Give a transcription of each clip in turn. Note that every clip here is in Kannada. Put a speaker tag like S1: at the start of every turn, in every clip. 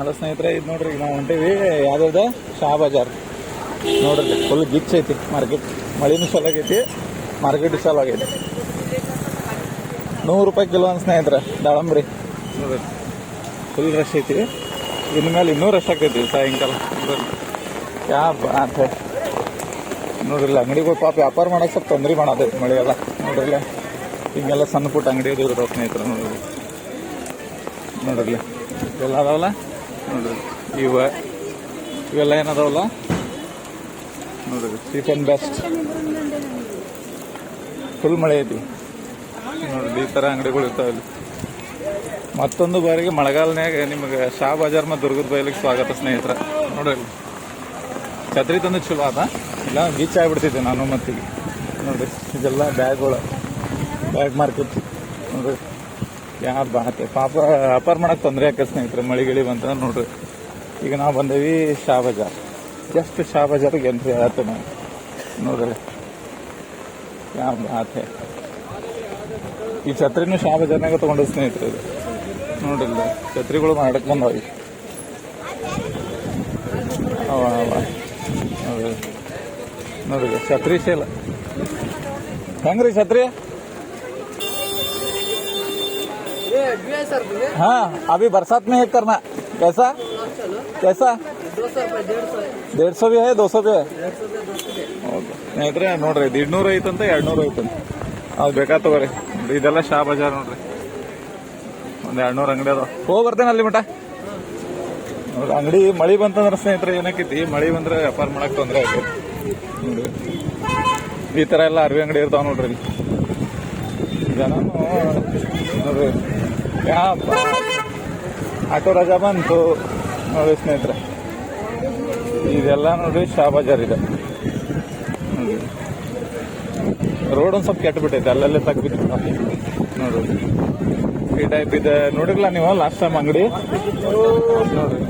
S1: ಅಲ್ಲ ಸ್ನೇಹಿತರೆ ಇದು ನೋಡ್ರಿ ಈಗ ನಾವು ಹೊಂಟೀವಿ ಯಾವ್ದು ಶಾ ಬಜಾರ್. ನೋಡ್ರಿ ಫುಲ್ ಗಿಚ್ ಐತಿ ಮಾರ್ಕೆಟ್. ಮಳಿನೂ ಮಾರ್ಕೆಟ್ ಚಲೋ ಆಗೈತಿ. ನೂರು ರೂಪಾಯಿ ಕಿಲೋ ಅಂತ ಸ್ನೇಹಿತರೆ ದಾಳಂಬ್ರಿ. ನೋಡ್ರಿ ಫುಲ್ ರಶ್ ಐತಿ. ಇನ್ಮೇಲೆ ಮೇಲೆ ಇನ್ನೂ ರಶ್ ಆಗ್ತೈತಿ ಸಾಯಂಕಾಲ. ಯಾ. ನೋಡ್ರಿಲ್ಲ ಅಂಗಡಿಗಳು ಪಾಪ ವ್ಯಾಪಾರ ಮಾಡಕ್ಕೆ ಸ್ವಲ್ಪ ತೊಂದರೆ ಮಾಡತೈತಿ ಮಳೆಯೆಲ್ಲ ನೋಡ್ರಿಲ್ಲ ಹಿಂಗೆಲ್ಲ ಸಣ್ಣ ಪುಟ್ಟ ಅಂಗಡಿ ಸ್ನೇಹಿತರೆ ನೋಡ್ರಿ. ನೋಡ್ರಿಲ್ಲ ಎಲ್ಲ ಅದಾವಲ್ಲ? ನೋಡ್ರಿ ಇವ ಇವೆಲ್ಲ ಏನದಾವಲ್ಲ? ನೋಡ್ರಿ ಚೀಪ್ ಆ್ಯಂಡ್ ಬೆಸ್ಟ್ ಫುಲ್ ಮಳೆ ಐತಿ. ನೋಡ್ರಿ, ಈ ಥರ ಅಂಗಡಿಗಳು ಇರ್ತಾವೆ ಇಲ್ಲಿ. ಮತ್ತೊಂದು ಬಾರಿಗೆ ಮಳೆಗಾಲನ್ಯಾಗ ನಿಮಗೆ ಶಾ ಬಜಾರ್ ಮತ್ತು ದುರ್ಗದ ಬಯಲಿಗೆ ಸ್ವಾಗತ ಸ್ನೇಹಿತರ. ನೋಡ್ರಿ. ಛತ್ರಿ ತಂದು ಚಲೋ ಅದ ಇಲ್ಲ ಬೀಚ್ ಆಗ್ಬಿಡ್ತಿದ್ದೆ ನಾನು ಮತ್ತಿಗೆ. ನೋಡ್ರಿ, ಇದೆಲ್ಲ ಬ್ಯಾಗ್ಗಳು ಬ್ಯಾಗ್ ಮಾರ್ಕೆಟ್. ನೋಡ್ರಿ. ಯಾ ಬಾತೆ ಪಾಪ ಅಪಾರ್ ಮಾಡಕ್ಕೆ ತೊಂದರೆ ಆಕ ಸ್ನೇಹಿತರೆ? ಮಳೆ ಗಿಳಿ ಬಂತ ನೋಡ್ರಿ. ಈಗ ನಾವು ಬಂದೇವಿ ಶಾ ಬಜಾರ್ ಜಸ್ಟ್ ಶಾ ಬಜಾರ್ಗೆ ಎಂಟ್ರಿ ಆತ ನಾವು ನೋಡ್ರಿ. ಯಾ ಬಾತೆ ಈ ಛತ್ರಿನೂ ಶಾ ಬಜಾರ್ನಾಗ ತೊಗೊಂಡು ಸ್ನೇಹಿತರೆ ಇದು. ನೋಡಿಲ್ಲ ಛತ್ರಿಗಳು ಮಾಡಕ್ಕೆ ಬಂದವ ಅವ ನೋಡ್ರಿ. ಛತ್ರಿ ಸೇಲ್ ಹೆಂಗ್ರಿ ಛತ್ರಿ? हाँ अभी बरसात में एक करना कैसा कैसा डेढ़ सौ भी है दो सौ भी है ಓಕೆ ಸ್ನೇಹಿತರೆ ನೋಡ್ರಿ ಇದು ಇನ್ನೂರು ಐತಂತ ಎರಡು ನೂರು ಐತಂತ ಅದು ಬೇಕಾ ತಗೋರಿ ಇದೆಲ್ಲ ಶಾ ಬಜಾರ್ ನೋಡ್ರಿ ಒಂದು ಎರಡು ನೂರು ಅಂಗಡಿ ಅದಾವ ಹೋಗಿ ಬರ್ತೇನೆ ಅಲ್ಲಿ ಮಟ ನೋಡ್ರಿ ಅಂಗಡಿ ಮಳಿ ಬಂತಂದ್ರೆ ಸ್ನೇಹಿತರೆ ಏನಕ್ಕೈತಿ ಮಳಿ ಬಂದ್ರೆ ವ್ಯಾಪಾರ ಮಾಡಕ್ ತೊಂದರೆ ಆಕೈತಿ ನೋಡ್ರಿ ಈ ತರ ಎಲ್ಲ ಅರ್ವಿ ಅಂಗಡಿ ಇರ್ತಾವ ನೋಡ್ರಿ ಇಲ್ಲಿ ಜನನು ನೋಡ್ರಿ ಯಾ ಬಾ- ಆಟೋ ರಜಾ ಬಂತು ನೋಡಿ ಸ್ನೇಹಿತರೆ ಇದೆಲ್ಲ ನೋಡಿ ಶಾ ಬಜಾರ್ ಇದೆ ರೋಡ್ ಒಂದು ಸ್ವಲ್ಪ ಕೆಟ್ಟ ಬಿಟ್ಟೈತೆ ಅಲ್ಲಲ್ಲೇ ತಗ್ಬಿಟ್ಟು. ನೋಡ್ರಿ. ಈ ಟೈಪ್ ಇದೆ ನೋಡಿರ್ಲ ನೀವು ಲಾಸ್ಟ್ ಟೈಮ್ ಅಂಗಡಿ ನೋಡ್ರಿ.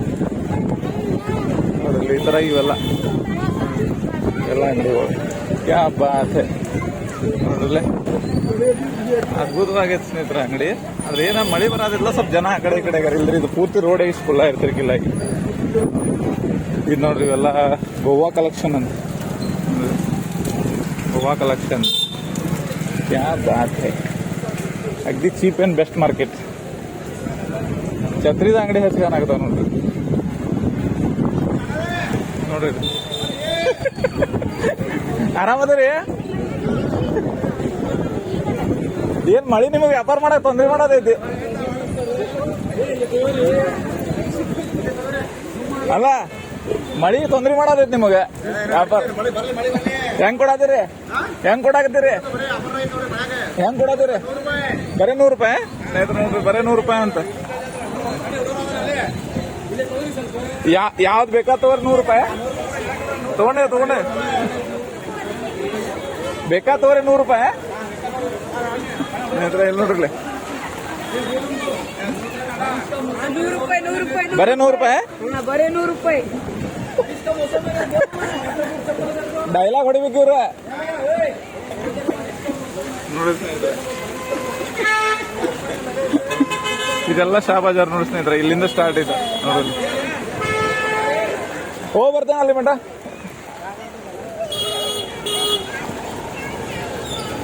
S1: ನೋಡ್ರಿ ಈ ತರ ಇವೆಲ್ಲ. ಎಲ್ಲ ಅಂಗಡಿಗಳು ಯಾ ಬಾತ್. ನೋಡ್ರಲ್ಲೇ ಅದ್ಭುತವಾಗೈತೆ ಸ್ನೇಹಿತರ ಅಂಗಡಿ. ಆದ್ರೆ ಏನ ಮಳೆ ಬರೋದಿಲ್ಲ, ಸ್ವಲ್ಪ ಜನ ಆ ಕಡೆ ಈ ಕಡೆ ಇಲ್ರಿ, ಇದು ಪೂರ್ತಿ ರೋಡ್ ಫುಲ್ಲ ಇರ್ತಿರ್ಕಿಲ್ಲ ಇದು ನೋಡ್ರಿ, ಇವೆಲ್ಲ ಗೋವಾ ಕಲೆಕ್ಷನ್ ಅಂತ. ಗೋವಾ ಕಲೆಕ್ಷನ್ ಅಗ್ದಿ ಚೀಪ್ ಆ್ಯಂಡ್ ಬೆಸ್ಟ್ ಮಾರ್ಕೆಟ್. ಛತ್ರಿದ ಅಂಗಡಿ ಹೆಚ್ಚು ಚೆನ್ನಾಗದಾವ ನೋಡ್ರಿ? ನೋಡ್ರಿ ಆರಾಮದ ಆರಾಮದರಿ ಏನ್ ಮಳಿ ನಿಮಗೆ ವ್ಯಾಪಾರ ಮಾಡಕ್ ತೊಂದ್ರೆ ಮಾಡೋದೈತಿ? ಅಲ್ಲ, ಮಳಿ ತೊಂದ್ರೆ ಮಾಡೋದೈತಿ ನಿಮಗೆ ವ್ಯಾಪಾರ. ಹೆಂಗ್ ಕೊಡಾದಿರಿ ಹೆಂಗ್ ಕೊಡಾಕತ್ತೀರಿ? ಹೆಂಗ್ ಕೊಡಾದಿರಿ ಬರೀ ನೂರು ರೂಪಾಯಿ? ನೋಡ್ರಿ ಬರೀ ನೂರು ರೂಪಾಯಿ ಅಂತ. ಯಾ, ಯಾವ್ದು ಬೇಕಾ ತಗೋರಿ ನೂರು ರೂಪಾಯಿ? ತಗೊಂಡೆ ತಗೊಂಡೆ. ಬೇಕಾ ತಗೋರಿ ನೂರು ರೂಪಾಯಿ? ಸ್ನೇಹಿತರೆ ಇಲ್ಲಿ ನೋಡ್ರಿ.
S2: ನೂರು ರೂಪಾಯಿ ನೂರು ರೂಪಾಯಿ
S1: ಬರೇ ನೂರು ರೂಪಾಯಿ?
S2: ಬರೀ ನೂರು ರೂಪಾಯಿ
S1: ಡೈಲಾಗ್ ಹೊಡಿಬೇಕು ಇವ್ರ. ಇದೆಲ್ಲ ಶಾ ಬಜಾರ್ ನೋಡಿ ಸ್ನೇಹಿತರೆ ಇಲ್ಲಿಂದ ಸ್ಟಾರ್ಟ್ ಇದೆ ನೋಡಿ ಹೋಗಿ ಬರ್ತೇನೆ ಅಲ್ಲಿ ಮಟ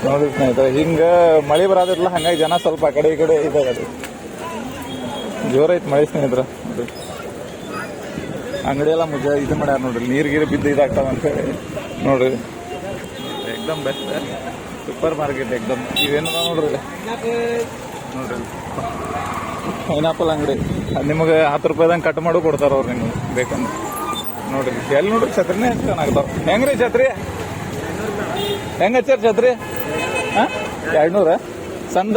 S1: ನೋಡಿ ಸ್ನೇಹಿತರೆ ಹಿಂಗ ಮಳೆ ಬರೋದಿಲ್ಲ ಹಂಗಾಗಿ ಜನ ಸ್ವಲ್ಪ ಆ ಕಡೆ ಈ ಕಡೆ ಇದಾಗದು ಜೋರೈತ್ ಮಳೆ ಸ್ನೇಹಿತರೆ. ಅಂಗಡಿ ಎಲ್ಲ ಮುಜ ಇದು ಮಾಡ್ಯಾರ ನೋಡ್ರಿ ನೀರ್ ಗೀರು ಬಿದ್ದು ಇದಾಗ್ತಾವ ಅಂತ ಹೇಳಿ ನೋಡ್ರಿ. ಎಕ್ದಮ್ ಬೆಸ್ಟ್ ಸೂಪರ್ ಮಾರ್ಕೆಟ್ ಎಕ್ದಮ್ ಇವೇನು ನೋಡ್ರಿ. ನೋಡ್ರಿ. ಪೈನಾಪಲ್ ಅಂಗಡಿ. ಅದ್ ನಿಮಗೆ ಹತ್ತು ರೂಪಾಯಿದಂಗೆ ಕಟ್ ಮಾಡು ಕೊಡ್ತಾರ ಅವ್ರು ನಿಮ್ಗೆ ಬೇಕಂದ್ರೆ. ನೋಡ್ರಿ ಎಲ್ಲಿ ನೋಡ್ರಿ ಛತ್ರಿನೇ ಚೆನ್ನಾಗ್ತಾವ ಹೆಂಗ್ರಿ ಛತ್ರಿ? ಹೆಂಗ ಹಚ್ಚಾರ ಛತ್ರಿ? ಹಾಂ? ಎರಡು ನೂರ ಸಂದ?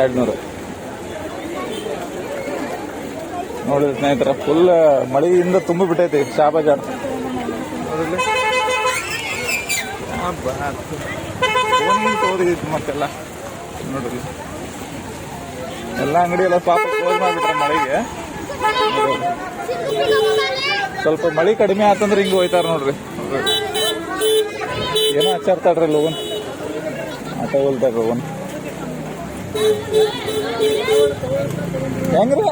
S1: ಎರಡು ನೂರು ನೋಡಿ ಸ್ನೇಹಿತರ ಫುಲ್ ಮಳೆಯಿಂದ ತುಂಬಿ ಬಿಟ್ಟೈತಿ ಶಾ ಬಜಾರ್ ಮತ್ತೆಲ್ಲ? ನೋಡ್ರಿ. ಎಲ್ಲ ಅಂಗಡಿ ಎಲ್ಲ ಪಾಪ ಕ್ಲೋಸ್ ಮಾಡ್ಬಿಟ್ರೆ ಮಳೆಗೆ. ಸ್ವಲ್ಪ ಮಳೆ ಕಡಿಮೆ ಆತಂದ್ರೆ ಹಿಂಗೆ ಹೋಯ್ತಾರ ನೋಡ್ರಿ. ಏನೋ ಹಚ್ಚಾರ್ತಾಡ್ರಿ ಲೋಗನ್. ಆಟ ಒಂದು ಹೆಂಗ್ರಿ?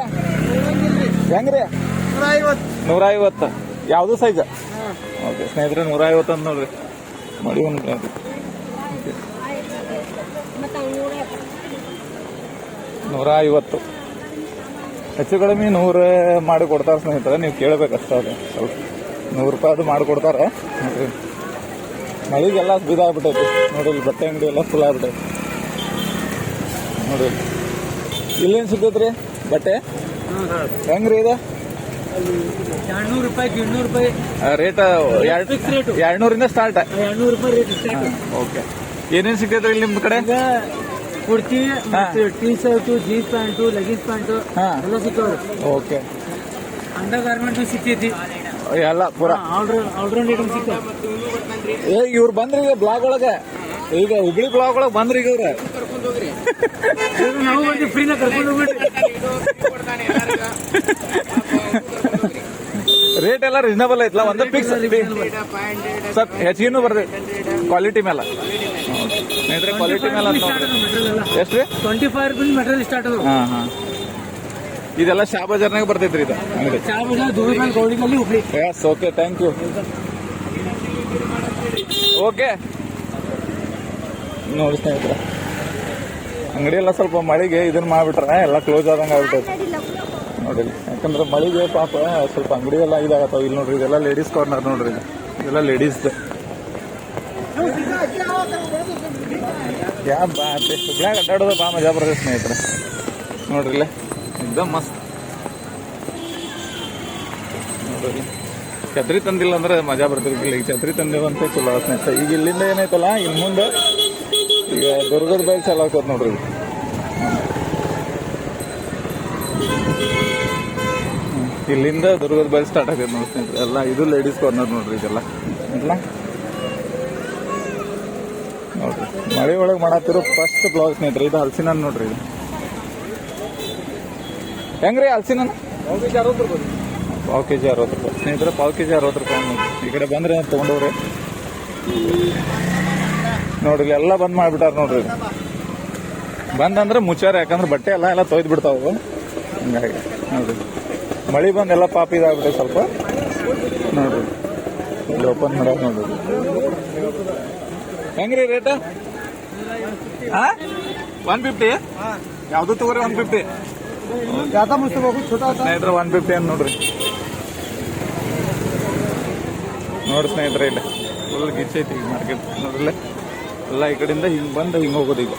S1: ಹೆಂಗ್ರಿ ನೂರ ಐವತ್ತು ಯಾವುದು ಸೈಜ್ ಓಕೆ ಸ್ನೇಹಿತರೆ ನೂರ ಐವತ್ತು ಅಂತ ನೋಡ್ರಿ. ಮಡಿ ಒಂದು ನೂರ ಐವತ್ತು ಹೆಚ್ಚು ಕಡಿಮೆ ನೂರು ಮಾಡಿ ಕೊಡ್ತಾರೆ ಸ್ನೇಹಿತರೆ, ನೀವು ಕೇಳಬೇಕಷ್ಟೇ ಅದು ಸ್ವಲ್ಪ ನೂರು ರೂಪಾಯಿ ಅದು ಮಾಡಿಕೊಡ್ತಾರೆ ಮಳಿಗೆಲ್ಲ ಬಿದ್ದಾಗ್ಬಿಟ್ಟೈತಿ ನೋಡಿ ಇಲ್ಲಿ ಬಟ್ಟೆ ಅಂಗಡಿ ಎಲ್ಲ ಫುಲ್ ಆಗ್ಬಿಟ್ಟೈತಿ. ನೋಡಿ ಇಲ್ಲೇನು ಸಿಗ್ತೈತ್ರಿ ಬಟ್ಟೆ? ಹೆಂಗ್ರಿ ಇದು?
S3: ಎರಡ್ನೂರು ರೂಪಾಯಿ ಇನ್ನೂರು ರೂಪಾಯಿ.
S1: ರೇಟ್. ಎರಡ್ನೂರಿಂದ ಸ್ಟಾರ್ಟ್
S3: ಎರಡ್ನೂರು ರೂಪಾಯಿ ರೇಟ್
S1: ಓಕೆ ಏನೇನು ಸಿಗ್ತೈತ್ರಿ ಇಲ್ಲಿ ನಿಮ್ಮ ಕಡೆ?
S3: Kurti. T shirt jeans pant leggings
S1: pant.
S3: ಎಲ್ಲ ಸಿಗ್ತಾವ್ರಿ
S1: ಓಕೆ
S3: ಅಂಡರ್ ಗಾರ್ಮೆಂಟ್ ಸಿಗ್ತೈತಿ.
S1: ಎಲ್ಲ ಪೂರ ಏ ಇವ್ರು ಬಂದ್ರಿ ಈಗ ಬ್ಲಾಗ್ ಒಳಗೆ. ಈಗ ಹುಬ್ಳಿ ಬ್ಲಾಗ್ ಒಳಗೆ ಬಂದ್ರಿ ಈಗ ಇವ್ರ. ರೇಟ್ ಎಲ್ಲ ರೀಸನಬಲ್ ಐತಲ್ಲ ಒಂದು ಫಿಕ್ಸ್ ಸ್ವಲ್ಪ ಹೆಚ್ಚಿಗೆನೂ ಬರ್ತೈತಿ ಕ್ವಾಲಿಟಿ ಮೇಲೆ. ಕ್ವಾಲಿಟಿ ಮೇಲೆ ಅಂತ ನೋಡ್ರಿ ಎಷ್ಟ್ರಿ?
S3: Twenty five rupees material start
S1: ಹಾಂ ಹಾ. ಇದೆಲ್ಲ ಶಾ ಬಜಾರ್ನಾಗ ಬರ್ತೈತ್ರಿ ಇದು. ಅಂಗಡಿ. Yes okay thank you okay ನೋಡಿ ಸ್ನೇಹಿತರೆ ಅಂಗಡಿ ಎಲ್ಲ ಸ್ವಲ್ಪ ಮಳೆಗೆ ಇದನ್ನ ಮಾಡ್ಬಿಟ್ರೆ ಎಲ್ಲ ಕ್ಲೋಸ್ ಆದಂಗೆ ಆಗ್ಬಿಟ್ಟೈತೆ. ನೋಡಿ ಯಾಕಂದ್ರೆ ಮಳೆಗೆ ಪಾಪ ಸ್ವಲ್ಪ ಅಂಗಡಿ ಎಲ್ಲ ಇದಾಗತ್ತ ಇಲ್ಲಿ ನೋಡ್ರಿ ಇದೆಲ್ಲ ಲೇಡೀಸ್ ಕಾರ್ನರ್ ನೋಡ್ರಿ ಇದು. ಇದೆಲ್ಲ ಲೇಡೀಸ್ ಯಾ ಬಾ ಅಡ್ಡಾಡೋದು ಬಾ ಮಜಾ ಬರ್ತದೆ ಸ್ನೇಹಿತರೆ. ನೋಡ್ರಿ ಮಸ್ತ್. ನೋಡ್ರಿ. ಛತ್ರಿ ತಂದಿಲ್ಲ ಅಂದ್ರೆ ಮಜಾ ಬರ್ತಿರ್ಲಿಲ್ಲ ಈಗ ಛತ್ರಿ ತಂದೇವಂತ ಚಲೋ ಸ್ನೇಹಿತರೆ ಈಗ ಇಲ್ಲಿಂದ ಏನೈತಲ್ಲ ಇನ್ ಮುಂದೆ ಈಗ ದುರ್ಗದ ಬೈಕ್ ಚಲೋ ಹಾಕೋತ್ ನೋಡ್ರಿ. ಇಲ್ಲಿಂದ ದುರ್ಗದ ಬೈಕ್ ಸ್ಟಾರ್ಟ್ ಆಗ್ತದೆ ನೋಡಿ ಸ್ನೇಹಿತರೆ. ಎಲ್ಲ ಇದು ಲೇಡೀಸ್ ಕಾರ್ನರ್ ನೋಡ್ರಿ ಇದೆಲ್ಲ. ಇಲ್ಲ? ನೋಡ್ರಿ. ಮಳೆ ಒಳಗೆ ಮಾಡತ್ತಿರೋ ಫಸ್ಟ್ ಬ್ಲೌಸ್ ಸ್ನೇಹಿತರೆ. ಇದು ಹಲಸಿನ ನೋಡ್ರಿ. ಇದು ಹೆಂಗ್ರಿ ಅಲ್ಸಿನ ಹಣ್ಣು? ಪಾವ್ ಕೆ ಜಿ ಅರವತ್ತು ರೂಪಾಯಿ. ಸ್ನೇಹಿತರೆ ಪಾವ್ ಕೆ ಜಿ ಅರವತ್ತು ರೂಪಾಯಿ ಈ ಕಡೆ ಬಂದ್ರೆ ತೊಗೊಂಡವ್ರಿ? ನೋಡ್ರಿ ಎಲ್ಲ ಬಂದ್ ಮಾಡ್ಬಿಟ್ಟಾರ ನೋಡ್ರಿ. ಬಂದಂದ್ರೆ ಮುಚ್ಚಾರ ಯಾಕಂದ್ರೆ ಬಟ್ಟೆ ಎಲ್ಲ ಎಲ್ಲ ತೊಯ್ದು ಬಿಡ್ತಾವು ಹಂಗಾಗಿ ನೋಡ್ರಿ. ಮಳಿ ಬಂದ್ ಎಲ್ಲ ಪಾಪ ಇದಾಗ್ಬಿಟ್ಟೆ ಸ್ವಲ್ಪ. ನೋಡ್ರಿ. ಇಲ್ಲಿ ಓಪನ್ ಮಾಡ್ರಿ ನೋಡ್ರಿ. ಹೆಂಗ್ರಿ ರೇಟ್ ಒನ್ ಫಿಫ್ಟಿ ಯಾವ್ದು ತಗೋರಿ ಒನ್ ಫಿಫ್ಟಿ
S3: ಮುಗಿಸ್ಬೇಕು
S1: ಸ್ನೇಹಿತರೆ ಒನ್ ಫಿಫ್ಟಿ ಅಂತ ನೋಡ್ರಿ? ನೋಡಿ ಸ್ನೇಹಿತರೆ, ಇಲ್ಲ ಫುಲ್ ಗಿಚ್ಚೈತಿ ಈಗ ಮಾರ್ಕೆಟ್ ನೋಡ್ರಲ್ಲ? ಎಲ್ಲ ಈ ಕಡೆಯಿಂದ ಹಿಂಗೆ ಬಂದು ಹಿಂಗೆ ಹೋಗೋದು ಈಗ.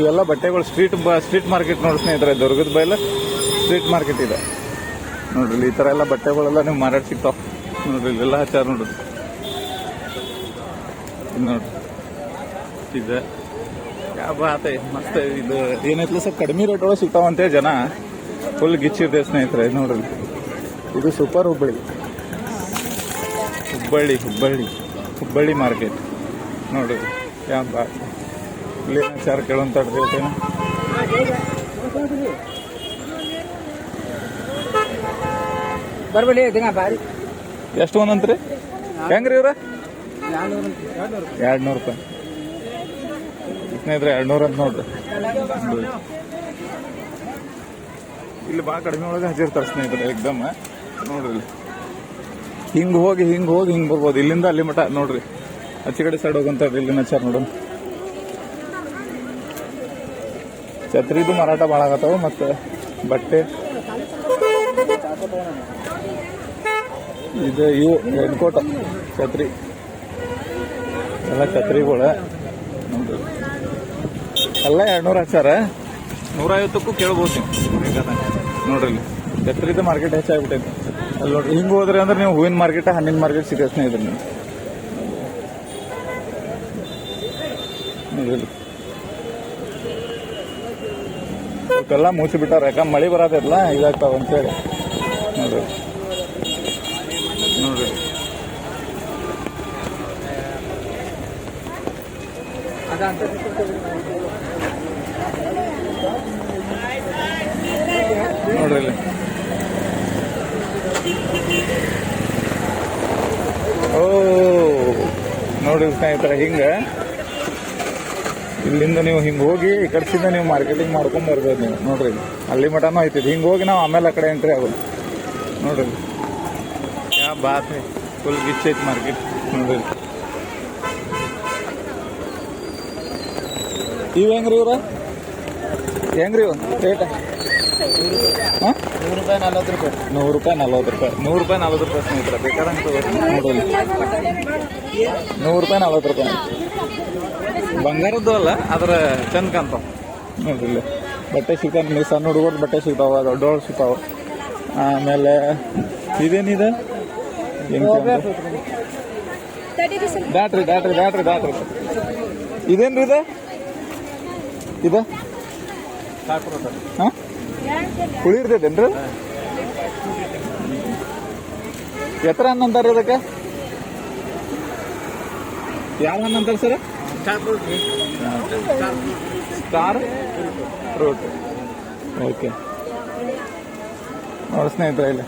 S1: ಇವೆಲ್ಲ ಬಟ್ಟೆಗಳು ಸ್ಟ್ರೀಟ್ ಸ್ಟ್ರೀಟ್ ಮಾರ್ಕೆಟ್ ನೋಡಿ ಸ್ನೇಹಿತರೆ, ದುರ್ಗದ ಬೈಲ ಸ್ಟ್ರೀಟ್ ಮಾರ್ಕೆಟ್ ಇದೆ. ನೋಡ್ರಿ, ಈ ಥರ ಎಲ್ಲ ಬಟ್ಟೆಗಳೆಲ್ಲ ನೀವು ಮಾರಾಟ ಸಿಗ್ತಾವ. ನೋಡ್ರಿ, ಇಲ್ಲೆಲ್ಲ ಹಚ್ಚಾರ ನೋಡ್ರಿ. ನೋಡ್ರಿ, ಇದೆ. ಬಾತೆ ಮಸ್ತ್ ಇದು. ಏನೈತ್ಲ ಸ್ವಲ್ಪ ಕಡಿಮೆ ರೇಟ್ ಒಳಗೆ ಸಿಗ್ತಾವಂತೆ ಜನ. ಫುಲ್ ಗಿಚ್ಚಿರ್ದೆ ಸ್ನೇಹಿತರೆ ನೋಡ್ರಿ. ಇದು ಸೂಪರ್ ಹುಬ್ಬಳ್ಳಿ. ಹುಬ್ಬಳ್ಳಿ ಹುಬ್ಬಳ್ಳಿ. ಹುಬ್ಬಳ್ಳಿ ಮಾರ್ಕೆಟ್ ನೋಡ್ರಿ ಯಾವ ಬಾತ್ ಇಲ್ಲಿ ವಿಚಾರ ಕೇಳೋಂತ ಹೇಳ್ತೇನೆ
S3: ಬರ್ಬೇಡಿ ದಿನ ಬಾರಿ.
S1: ಎಷ್ಟು ಒಂದಂತ್ರಿ ಹೆಂಗ್ರಿ ಇವ್ರ? ಎರಡ್ ನೂರು ರೂಪಾಯಿ. ಸ್ನೇಹಿತರೆ ಎರಡ್ನೂರ ಅಂತ ನೋಡ್ರಿ. ಇಲ್ಲಿ ಭಾಳ ಕಡಿಮೆ ಒಳಗೆ ಹಚ್ಚಿರ್ತಾರೆ ಸ್ನೇಹಿತರೆ ಎಕ್ದಮ್ ನೋಡ್ರಿ ಇಲ್ಲಿ. ಹಿಂಗ್ ಹೋಗಿ ಹಿಂಗ್ ಹೋಗಿ, ಹಿಂಗ್ ಬರ್ಬೋದು. ಇಲ್ಲಿಂದ ಅಲ್ಲಿ ಮಠ, ನೋಡ್ರಿ. ಆಚೆ ಕಡೆ ಸೈಡ್ ಹೋಗಂತ ಇಲ್ಲಿನ ಹಚ್ಚಾರ ನೋಡೋಣ. ಛತ್ರಿದು ಮಾರಾಟ ಭಾಳ ಆಗತ್ತವ ಮತ್ತೆ ಬಟ್ಟೆ. ಇದು ಇವು ಹೆಡ್ಕೋಟ ಛತ್ರಿ. ಎಲ್ಲ ಛತ್ರಿಗಳ. ಎಲ್ಲ ಎರಡ್ನೂರ ಹಚ್ಚಾರ? ನೂರೈವತ್ತಕ್ಕೂ ಕೇಳ್ಬೋದು ನೀವು. ಬೇಕಾದಂಗೆ. ನೋಡ್ರಿ ಎತ್ತರಿದ ಮಾರ್ಕೆಟ್ ಹೆಚ್ಚಾಗ್ಬಿಟ್ಟೈತಿ ಅಲ್ಲಿ ನೋಡ್ರಿ ಹಿಂಗೆ ಹೋದ್ರೆ ಅಂದ್ರೆ ನೀವು ಹೂವಿನ ಮಾರ್ಕೆಟ್ ಹಣ್ಣಿನ ಮಾರ್ಕೆಟ್ ಸಿಗತ್ತೆ ಸ್ನೇಹಿತರೆ ನೀವು. ನೋಡ್ರಿ. ಇವಕ್ಕೆಲ್ಲ ಮುಚ್ಚಿ ಬಿಟ್ಟಾರ. ಯಾಕಂದ್ರೆ ಮಳೆ ಬರೋದಿಲ್ಲ ಇದಾಗ್ತಾವ ಅಂತೇಳಿ. ನೋಡ್ರಿ. ನೋಡ್ರಿ. ನೋಡ್ರಿ ಇಲ್ಲಿ ಓ ನೋಡ್ರಿ ಸ್ನೇಹಿತರೆ, ಹಿಂಗೆ. ಇಲ್ಲಿಂದ ನೀವು ಹಿಂಗೆ ಹೋಗಿ, ಈ ಕಡೆಸಿಂದ ನೀವು ಮಾರ್ಕೆಟಿಂಗ್ ಮಾಡ್ಕೊಂಡು ಬರ್ಬೋದು ನೀವು. ನೋಡ್ರಿ ಅಲ್ಲಿ ಮಟನೂ ಐತಿ ಹಿಂಗೆ ಹೋಗಿ ನಾವು ಆಮೇಲೆ ಆ ಕಡೆ ಎಂಟ್ರಿ ಆಗೋದು. ನೋಡ್ರಿ. ಯಾ ಬಾತ್ ಫುಲ್ ಗಿಚ್ ಐತಿ ಮಾರ್ಕೆಟ್ ನೋಡ್ರಿ. ಇವ್ ಹೆಂಗ್ರಿ ಇವ್ರ? ಹೆಂಗ್ರಿ ಇವ್? ರೇಟ್ ಹಾಂ?
S3: ನೂರು ರೂಪಾಯಿ ನಲ್ವತ್ತು ರೂಪಾಯಿ.
S1: ನೂರು ರೂಪಾಯಿ ನಲ್ವತ್ತು ರೂಪಾಯಿ. ನೂರು ರೂಪಾಯಿ ನಲ್ವತ್ತು ರೂಪಾಯಿ ಸ್ನೇಹಿತರೆ ಬೇಕಾದಂತ ನೋಡಲಿ ನೂರು ರೂಪಾಯಿ ನಲ್ವತ್ತು ರೂಪಾಯಿ. ಬಂಗಾರದ್ದು ಅಲ್ಲ ಆದ್ರೆ ಚಂದ ಕಾಣ್ತಾವ ನೋಡ್ರಿ ಇಲ್ಲಿ. ಬಟ್ಟೆ ಸಿಗ್ತಾವ ನೀವು ಸಣ್ಣ ಹುಡುಗರು ಬಟ್ಟೆ ಸಿಗ್ತಾವ ದೊಡ್ಡವಳು ಸಿಗ್ತಾವ. ಆಮೇಲೆ ಇದೇನಿದೆ? Battery battery battery battery. ಇದೇನ್ರಿ ಇದು? ಇದು? ಹಾಂ? ಹುಳಿ ಇರ್ತೈತೇನ್ರಿ ಎತ್ತರ ಹಣ್ಣು ಅಂತಾರ ಅದಕ್ಕೆ? ಯಾವ ಹಣ್ಣು ಅಂತಾರ ಸರ್? Star fruit. ಓಕೆ. ನೋಡಿ ಸ್ನೇಹಿತರ ಇಲ್ಲಿ.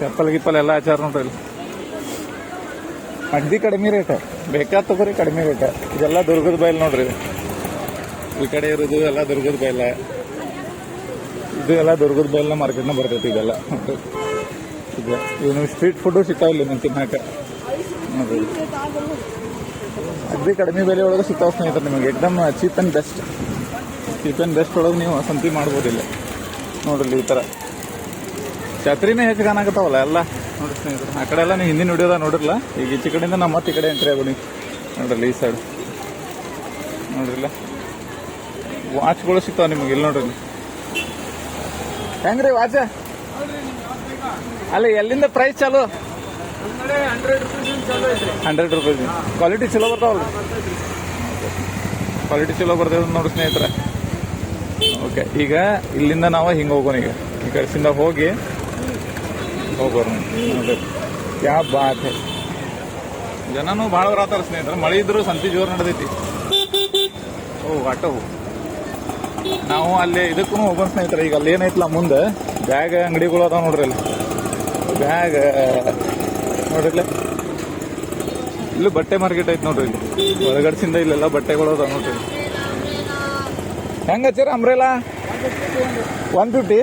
S1: ಚಪ್ಪಲ್ ಗಿಪ್ಪಲ್ ಎಲ್ಲ ಆಚಾರ ನೋಡ್ರಿ ಇಲ್ಲಿ. ಅಗ್ದಿ ಕಡಿಮೆ ರೇಟ. ಬೇಕಾದ ತಗೋರಿ ಕಡಿಮೆ ರೇಟ. ಇದೆಲ್ಲ ದುರ್ಗದ ಬೈಲ್ ನೋಡ್ರಿ ಈ ಕಡೆ ಇರೋದು ಎಲ್ಲ ದುರ್ಗದ ಬೈಲ ಇದು ಎಲ್ಲ ದುರ್ಗದ ಬೈಲ್ನ ಮಾರ್ಕೆಟ್ನ ಬರ್ತೈತಿ ಇದೆಲ್ಲ. ಇದು. ಇವನು ಸ್ಟ್ರೀಟ್ ಫುಡ್ಡು ಸಿಗ್ತಾವ ಇಲ್ಲಿ ನಿಮ್ಗೆ ತಿನ್ನಾಕ ನೋಡ್ರಿ ಅಗ್ದಿ ಕಡಿಮೆ ಬೆಲೆ ಒಳಗೆ ಸಿಗ್ತಾವ ಸ್ನೇಹಿತರೆ ನಿಮಗೆ. ಎಕ್ದಮ್ cheap and best cheap and best ಒಳಗೆ ನೀವು ಸಂತಿ ಮಾಡ್ಬೋದಿಲ್ಲ ನೋಡ್ರಿ ಈ ಥರ ಛತ್ರಿನೇ ಹೆಚ್ಚು ಕಾಣಕತ್ತಾವಲ್ಲ ಎಲ್ಲ? ನೋಡಿ ಸ್ನೇಹಿತರೆ, ಆ ಕಡೆ ಎಲ್ಲ ನೀವು ಹಿಂದಿನ ವಿಡಿಯೋದ ನೋಡಿರಲ್ಲ ಈಗ ಈಚೆ ಕಡೆಯಿಂದ ನಮ್ಮ ಮತ್ತೆ ಈ ಕಡೆ ಎಂಟ್ರಿ ಆಗೋಣಿ ನೋಡ್ರಲ್ಲ ಈ ಸೈಡ್ ನೋಡ್ರಿಲ್ಲ? ವಾಚ್ಗಳು ಸಿಗ್ತಾವೆ ನಿಮಗೆ ಇಲ್ಲಿ ನೋಡ್ರಿ. ಹೆಂಗ್ರಿ ವಾಚ ಅಲ್ಲ ಎಲ್ಲಿಂದ ಪ್ರೈಸ್ ಚಾಲು? ಹಂಡ್ರೆಡ್ ರುಪೀಸ್ ಕ್ವಾಲಿಟಿ ಚಲೋ ಬರ್ತಾವಲ್ಲ ಕ್ವಾಲಿಟಿ ಚಲೋ ಬರ್ತದೆ ನೋಡಿ ಸ್ನೇಹಿತರೆ. ಓಕೆ ಈಗ ಇಲ್ಲಿಂದ ನಾವು ಹಿಂಗೆ ಹೋಗೋಣ ಈಗ. ಈ ಕಡೆಸಿಂದ ಹೋಗಿ ನೋಡಿ ಯಾ ಬಾತ್. ಜನನು ಭಾಳ ಬರತ್ತಾರ ಸ್ನೇಹಿತರೆ. ಮಳೆ ಇದ್ರು ಸಂತಿ ಜೋರು ನಡೆದೈತಿ. ಓ, ಆಟೋ. ನಾವು ಅಲ್ಲಿ ಇದಕ್ಕೂ ಹೋಗೋಣ ಸ್ನೇಹಿತರೆ ಈಗ ಅಲ್ಲಿ ಏನೈತಲ್ಲ ಮುಂದೆ ಬ್ಯಾಗ್ ಅಂಗಡಿಗಳು ಅದಾವ ನೋಡ್ರಿ ಅಲ್ಲಿ. ಬ್ಯಾಗ್ ನೋಡ್ರಿ ಇಲ್ಲಿ ಬಟ್ಟೆ ಮಾರ್ಕೆಟ್ ಐತೆ ನೋಡ್ರಿ ಇಲ್ಲಿ. ಹೊರಗಡ್ಸಿಂದ ಇಲ್ಲೆಲ್ಲ ಬಟ್ಟೆಗಳು ಅದಾವ ನೋಡ್ರಿ ಹೆಂಗ ಹಚ್ಚಾರ ಅಂಬ್ರೆಲಾ ಒನ್ ಫಿಫ್ಟಿ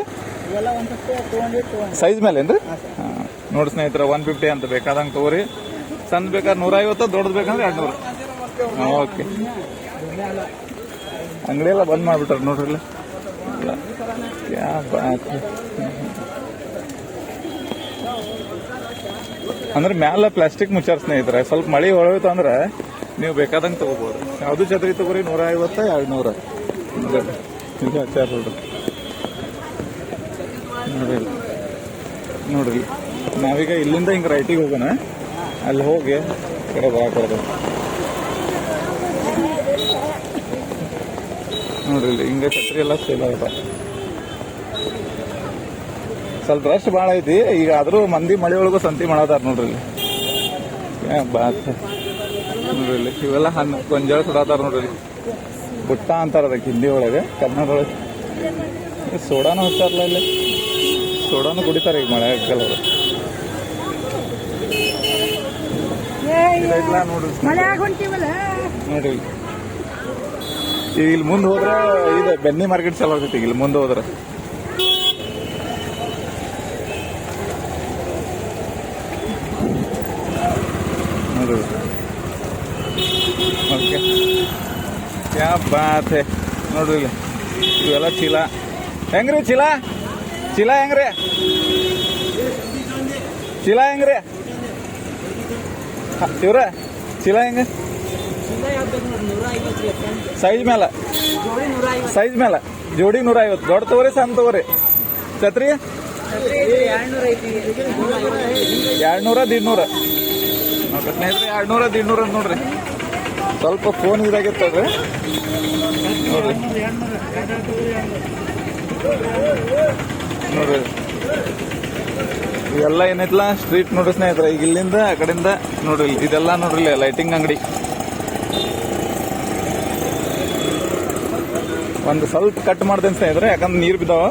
S1: ಸೈಜ್ ಮೇಲೆ ಏನ್ರಿ? ಹಾಂ ನೋಡಿ ಸ್ನೇಹಿತರೆ ಒನ್ ಫಿಫ್ಟಿ ಅಂತ ಬೇಕಾದಂಗೆ ತಗೋರಿ. ಸಣ್ಣ ಬೇಕಾದ್ರೆ ನೂರೈವತ್ತು ದೊಡ್ಡದು ಬೇಕಂದ್ರೆ ಎರಡು ನೂರು ಓಕೆ ಅಂಗಡಿ ಎಲ್ಲ ಬಂದ್ ಮಾಡ್ಬಿಟ್ರ ನೋಡ್ರಿ. ಯಾ. ಅಂದ್ರೆ ಮ್ಯಾಲ ಪ್ಲಾಸ್ಟಿಕ್ ಮುಚ್ಚಾರ ಸ್ನೇಹಿತರೆ, ಸ್ವಲ್ಪ ಮಳೆ ಹೊಳೋಯ್ತು ಅಂದ್ರೆ ನೀವು ಬೇಕಾದಂಗೆ ತಗೋಬಹುದು ಯಾವ್ದು ಛತ್ರಿ ತಗೋರಿ ನೂರ ಐವತ್ತ ಎರಡು ನೂರ ನೋಡ್ರಿ. ನಾವೀಗ ಇಲ್ಲಿಂದ ಹಿಂಗೆ ರೈಟಿಗೆ ಹೋಗೋಣ. ಅಲ್ಲಿ ಹೋಗಿ ಕಡೆ ಕಡೆ ನೋಡ್ರಿ ಇಲ್ಲಿ ಹಿಂಗೆ ಛತ್ರಿ ಎಲ್ಲ ಸೇಲ್ ಆಗದ. ಸ್ವಲ್ಪ ರಶ್ ಭಾಳ ಐತಿ ಈಗ ಆದರೂ ಮಂದಿ ಮಳೆ ಒಳಗೂ ಸಂತಿ ಮಾಡತಾರ ನೋಡ್ರಿ ಇಲ್ಲಿ. ಬಾತ್ ನೋಡ್ರಿ ಇಲ್ಲಿ ಇವೆಲ್ಲ ಹಣ್ಣು ಗೊಂಜಾಳ ಸುಡಾತಾರ ನೋಡ್ರಿ ಬುಟ್ಟ ಅಂತಾರ ಅದಕ್ಕೆ ಹಿಂದಿ ಒಳಗೆ ಕನ್ನಡ ಒಳಗೆ. ಸೋಡಾನು ಹಚ್ಚಾರಲ್ಲ ಇಲ್ಲಿ. ಸೋಡಾನು ಕುಡಿತಾರೆ ಈಗ ಮಳೆ ಕೆಲವರು ನೋಡ್ರಿ. ನೋಡ್ರಿ. ಇಲ್ಲಿ ಮುಂದೆ ಹೋದ್ರೆ ಇದೆ ಬೆನ್ನಿ ಮಾರ್ಕೆಟ್ ಚಲೋ ಆಗ್ತೈತಿ, ಇಲ್ಲಿ ಮುಂದೆ ಹೋದ್ರೆ. ಓಕೆ. ಯಾ ಬಾತ್. ನೋಡ್ರಿ ಇಲ್ಲಿ. ಇವೆಲ್ಲ ಚೀಲ. ಹೆಂಗ್ರಿ ಚೀಲ? ಚೀಲ ಹೆಂಗ್ರಿ? ಚೀಲ ಹೆಂಗ್ರಿ? ಇವ್ರ? ಚೀಲ ಹೆಂಗ? ಸೈಜ್ ಮೇಲೆ ಸೈಜ್ ಮೇಲೆ ಜೋಡಿ ನೂರ ಐವತ್ತು ದೊಡ್ಡ ತಗೋರಿ ಸಣ್ಣ ತಗೋರಿ ಛತ್ರಿ?
S3: ಎರಡು ನೂರ
S1: ದಿಡ್ನೂರ. ನೋಡ್ರಿ ಸ್ನೇಹಿತರೆ ಎರಡ್ ನೂರ ದಿಡ್ನೂರ ನೋಡ್ರಿ. ಸ್ವಲ್ಪ ಫೋನ್ ಇದಾಗಿರ್ತದ್ರಿ ನೋಡ್ರಿ. ನೋಡ್ರಿ. ಇವೆಲ್ಲ ಏನೈತಲ್ಲ ಸ್ಟ್ರೀಟ್ ನೋಡ್ರಿ ಸ್ನೇಹಿತರೆ ಈಗ ಇಲ್ಲಿಂದ ಆ ಕಡೆಯಿಂದ ನೋಡ್ರಿ ಇದೆಲ್ಲ ನೋಡ್ರಿ ಲೈಟಿಂಗ್ ಅಂಗಡಿ. ಒಂದು ಸ್ವಲ್ಪ ಕಟ್ ಮಾಡ್ದೆ ಸ್ನೇಹಿತರೆ ಯಾಕಂದ್ರೆ ನೀರು ಬಿದ್ದಾವ.